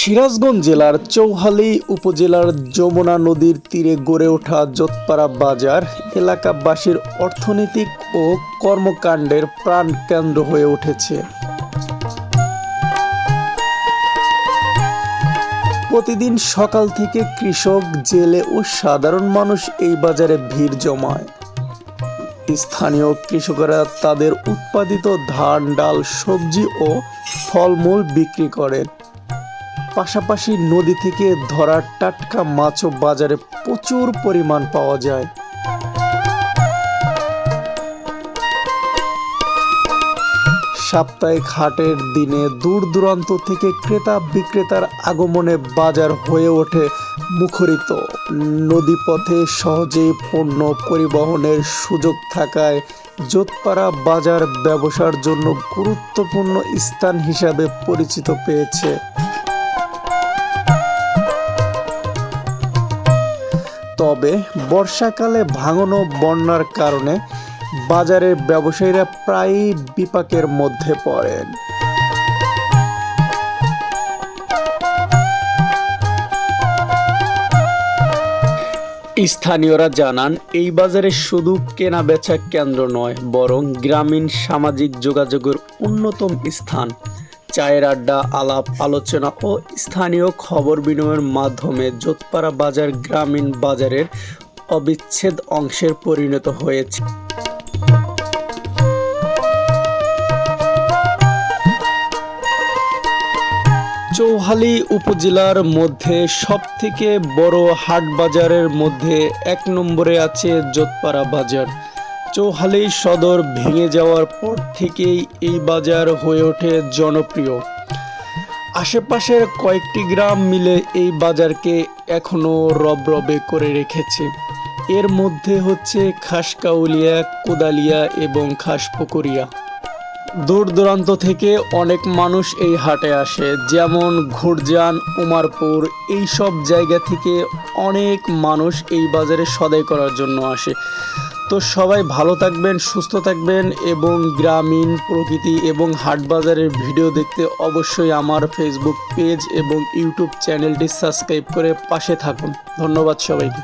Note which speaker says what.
Speaker 1: সিরাজগঞ্জ জেলার চৌহালি উপজেলার যমুনা নদীর তীরে গড়ে ওঠা যোতপাড়া বাজার এলাকাবাসীর অর্থনৈতিক ও কর্মকাণ্ডের প্রাণকেন্দ্র হয়ে উঠেছে। প্রতিদিন সকাল থেকে কৃষক, জেলে ও সাধারণ মানুষ এই বাজারে ভিড় জমায়। স্থানীয় কৃষকরা তাদের উৎপাদিত ধান, ডাল, সবজি ও ফলমূল বিক্রি করেন। পাশাপাশি নদী থেকে ধরা টাটকা মাছও বাজারে প্রচুর পরিমাণ পাওয়া যায়। সাপ্তাহিক হাটের দিনে দূর দূরান্ত থেকে ক্রেতা বিক্রেতার আগমনে বাজার হয়ে ওঠে মুখরিত। নদীপথে সহজেই পণ্য পরিবহনের সুযোগ থাকায় যোতপাড়া বাজার ব্যবসার জন্য গুরুত্বপূর্ণ স্থান হিসাবে পরিচিত পেয়েছে। তবে বর্ষাকালে ভাঙন বন্যার কারণে বাজারের ব্যবসায়ীরা প্রায়ই বিপাকের মধ্যে পড়েন। স্থানীয়রা জানান, এই বাজারে শুধু কেনা বেচা কেন্দ্র নয়, বরং গ্রামীণ সামাজিক যোগাযোগের অন্যতম স্থান। চায়ের আড্ডা, আলাপ, আলোচনা ও স্থানীয় খবর বিনিময়ের মাধ্যমে যোতপাড়া বাজার গ্রামীণ বাজারের অবিচ্ছেদ অংশের পরিণত হয়েছে। চৌহালি উপজেলার মধ্যে সবথেকে বড় হাট বাজারের মধ্যে এক নম্বরে আছে যোতপাড়া বাজার। চৌহালি সদর ভেঙে যাওয়ার পর থেকেই এই বাজার হয়ে ওঠে জনপ্রিয়। আশেপাশের কয়েকটি গ্রাম মিলে এই বাজারকে এখনও রবরবে করে রেখেছে। এর মধ্যে হচ্ছে খাসকাউলিয়া, কোদালিয়া এবং খাসপুকুরিয়া। দূর দূরান্ত থেকে অনেক মানুষ এই হাটে আসে, যেমন ঘুরজান, উমারপুর এই সব জায়গা থেকে অনেক মানুষ এই বাজারে সদাই করার জন্য আসে। তো সবাই ভালো থাকবেন, সুস্থ থাকবেন এবং গ্রামীণ প্রকৃতি এবং হাট বাজারের ভিডিও দেখতে অবশ্যই আমার ফেসবুক পেজ এবং ইউটিউব চ্যানেলটি সাবস্ক্রাইব করে পাশে থাকুন। ধন্যবাদ সবাইকে।